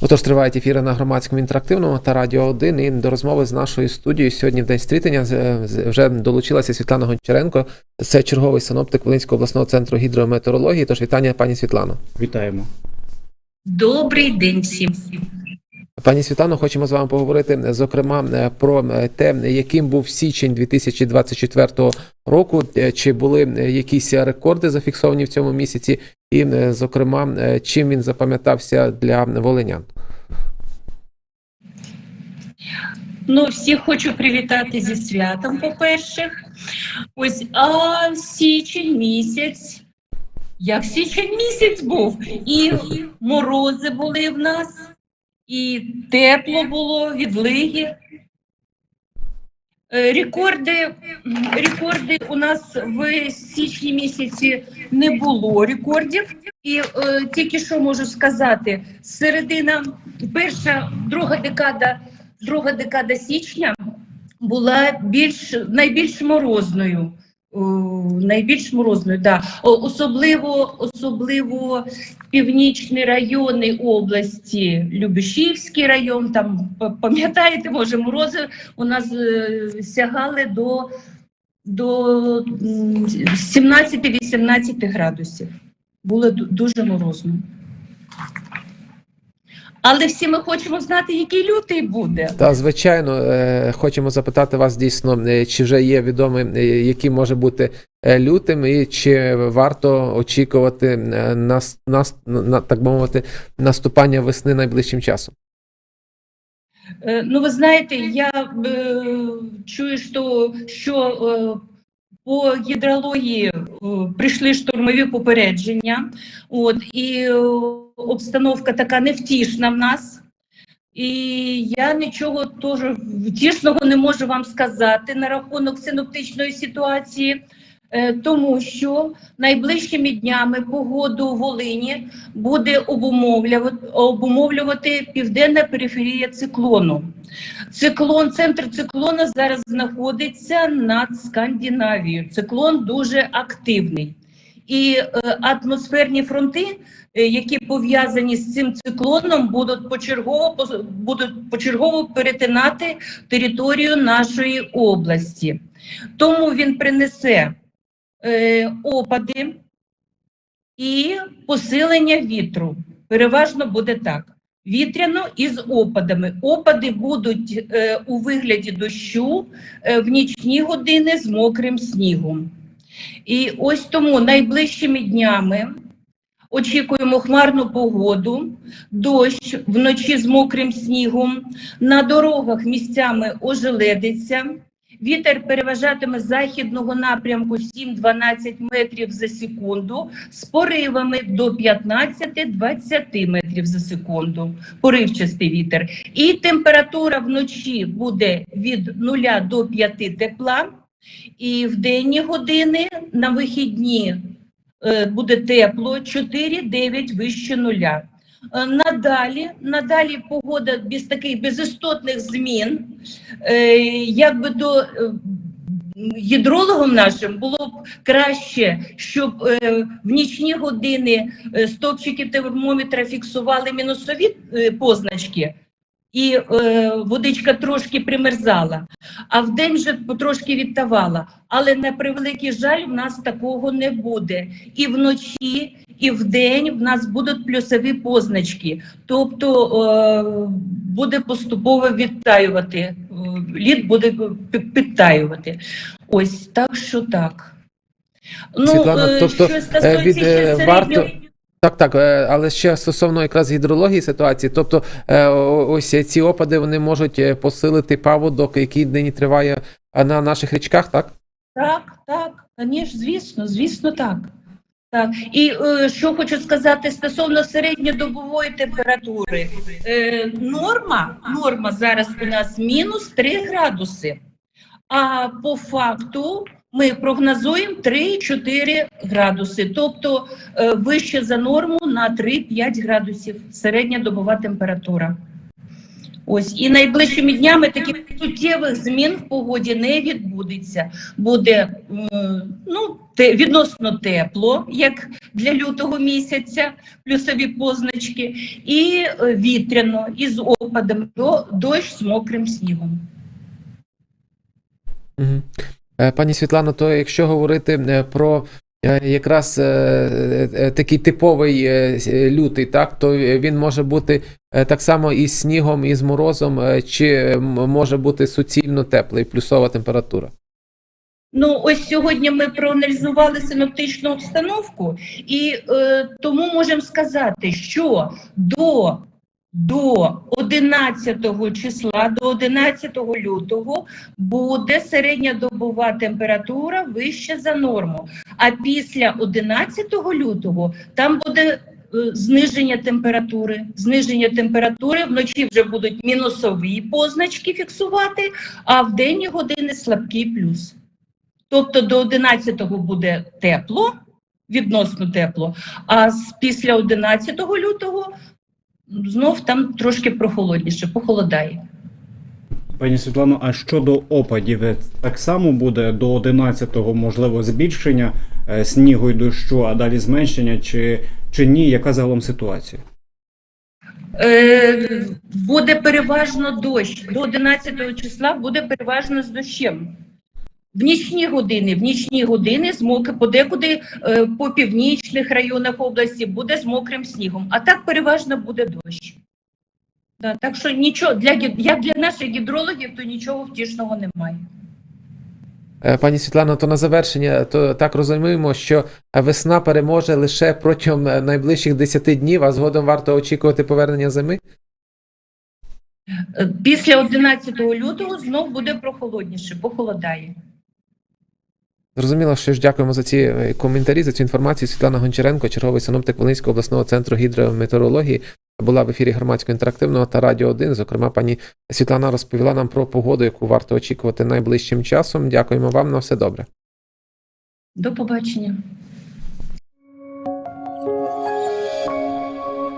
Отож, тривають ефіри на громадському інтерактивному та радіо 1. І до розмови з нашою студією сьогодні в день стрітення вже долучилася Світлана Гончаренко. Це черговий синоптик Волинського обласного центру гідрометеорології. Тож вітання, пані Світлано. Вітаємо. Добрий день всім. Пані Світлано, хочемо з вами поговорити, зокрема, е, про е, те, яким був січень 2024 року, е, чи були якісь рекорди зафіксовані в цьому місяці, і, е, зокрема, е, чим він запам'ятався для волинян. Ну, всіх хочу привітати зі святом, по-перше. Ось, а січень місяць. Як січень місяць був, і морози були в нас, і тепло було, відлиги. Е, Рекорди, рекорди у нас в січні місяці не було рекордів. І е, тільки що можу сказати, середина, перша, друга декада, друга декада січня була більш найбільш морозною. О, найбільш морозною, да. Особливо, особливо північні райони області, Любешівський район, там пам'ятаєте, може, морози у нас е, сягали до, до м, 17-18 градусів. Було дуже морозно. Але всі ми хочемо знати, який лютий буде. Та звичайно, е, хочемо запитати вас дійсно, е, чи вже є відомо, е, який може бути лютим, і чи варто очікувати нас, нас, на так би мовити, наступання весни найближчим часом. Ну, ви знаєте, я е, чую, що, що е, по гідрології е, прийшли штурмові попередження, от, і е, обстановка така невтішна в нас. І я нічого теж втішного не можу вам сказати на рахунок синоптичної ситуації, тому що найближчими днями погоду в Волині буде обумовлювати, південна периферія циклону. Циклон, центр циклона зараз знаходиться над Скандинавією. Циклон дуже активний. І е, атмосферні фронти, е, які пов'язані з цим циклоном, будуть почергово будуть почергово перетинати територію нашої області. Тому він принесе е, опади і посилення вітру. Переважно буде так. Вітряно і з опадами. Опади будуть е, у вигляді дощу е, в нічні години з мокрим снігом. І ось тому найближчими днями очікуємо хмарну погоду, дощ вночі з мокрим снігом, на дорогах місцями ожеледиться. Вітер переважатиме західного напрямку 7-12 метрів за секунду з поривами до 15-20 метрів за секунду. Поривчастий вітер. І температура вночі буде від 0 до 5 тепла. І в денні години на вихідні е, буде тепло 4-9 вище нуля. Е, Надалі, надалі погода без таких безістотних змін. Е, Якби до е, гідрологам нашим було б краще, щоб в нічні години стовпчики термометра фіксували мінусові позначки, і е, водичка трошки примерзала, а вдень вже потрошки відтавала. Але на превеликий жаль, в нас такого не буде. І вночі, і вдень в нас будуть плюсові позначки. Тобто е, буде поступово відтаювати, е, лід буде підтаювати. Ось так, що так. Ну, Світлана, е, тобто, що е, стосується від, ще е, варто- Так, так, е, але ще стосовно якраз гідрології ситуації, тобто е, ось ці опади вони можуть е, посилити паводок, який нині триває на наших річках, так? Так, так, звісно, звісно, звісно, так. Так, і е, що хочу сказати стосовно середньодобової температури. Е, норма, норма зараз у нас мінус 3 градуси, а по факту ми прогнозуємо 3-4 градуси, тобто е, вище за норму на 3-5 градусів середня добова температура. Ось і найближчими днями таких суттєвих змін в погоді не відбудеться. Буде ну те відносно тепло, як для лютого місяця, плюсові позначки, і е, вітряно, і з опадами до дощ з мокрим снігом. Е, Пані Світлано, то якщо говорити е, про е, якраз такий типовий лютий, так, то він може бути так само і з снігом, і з морозом, чи може бути суцільно теплий, плюсова температура? Ну, ось сьогодні ми проаналізували синоптичну обстановку, і е, тому можемо сказати, що до, до 11 числа, до 11 лютого буде середньодобова температура вища за норму. А після 11 лютого там буде е, зниження температури. Зниження температури вночі вже будуть мінусові позначки фіксувати, а в денні години слабкий плюс. Тобто до 11-го буде тепло, відносно тепло, а після 11 лютого знов там трошки прохолодніше, похолодає. Пані Світлано, а щодо опадів, е, так само буде до 11-го можливо збільшення е, снігу і дощу, а далі зменшення, чи, чи ні? Яка загалом ситуація? Е, буде переважно дощ. До 11 числа буде переважно з дощем. В нічні години, в нічні години з подекуди е, по північних районах області буде з мокрим снігом, а так переважно буде дощ. Да, так що нічого для як для наших гідрологів, то нічого втішного немає. Е, Пані Світлано, то на завершення, то так розуміємо, що весна переможе лише протягом е, найближчих 10 днів, а згодом варто очікувати повернення зими. Після 11 лютого знов буде прохолодніше, похолодає. Зрозуміло, що ж дякуємо за ці е, коментарі, за цю інформацію. Світлана Гончаренко, черговий синоптик Волинського обласного центру гідрометеорології, була в ефірі громадського інтерактивного та радіо 1. Зокрема, пані Світлана розповіла нам про погоду, яку варто очікувати найближчим часом. Дякуємо вам на все добре. До побачення.